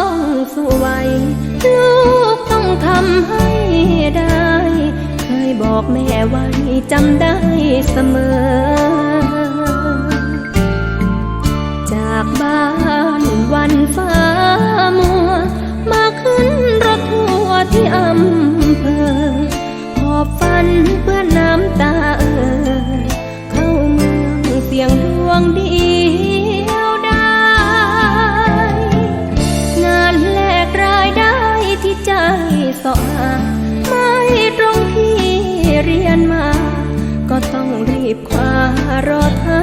องสวยลูกต้องทำให้ได้ เคยบอกแม่ไว้จำได้เสมอารอเธอ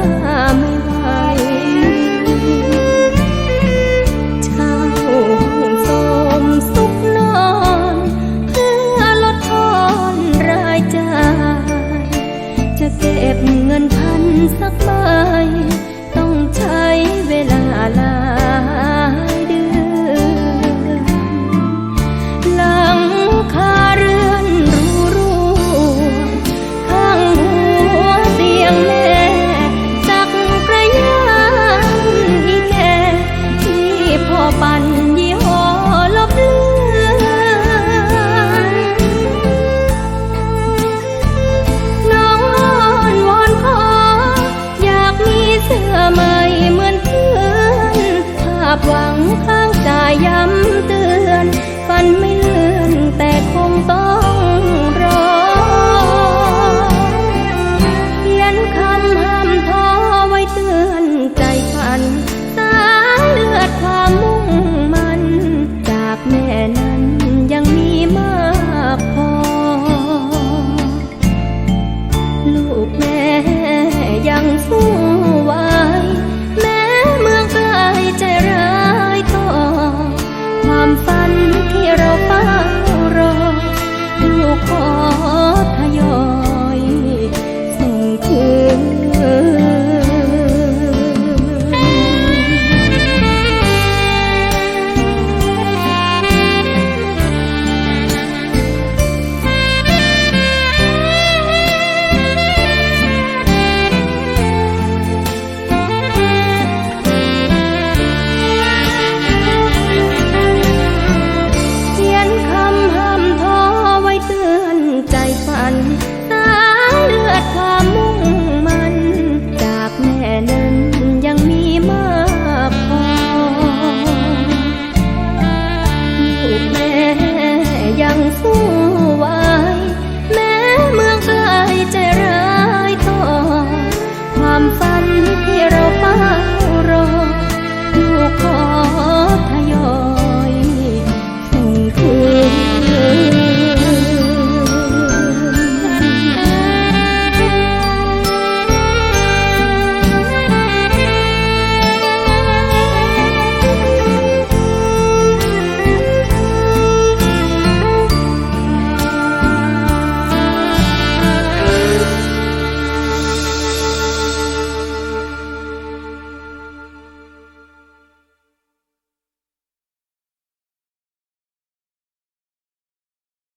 าพหวังข้างกายย้ำเตือน ฝันไม่ 相思。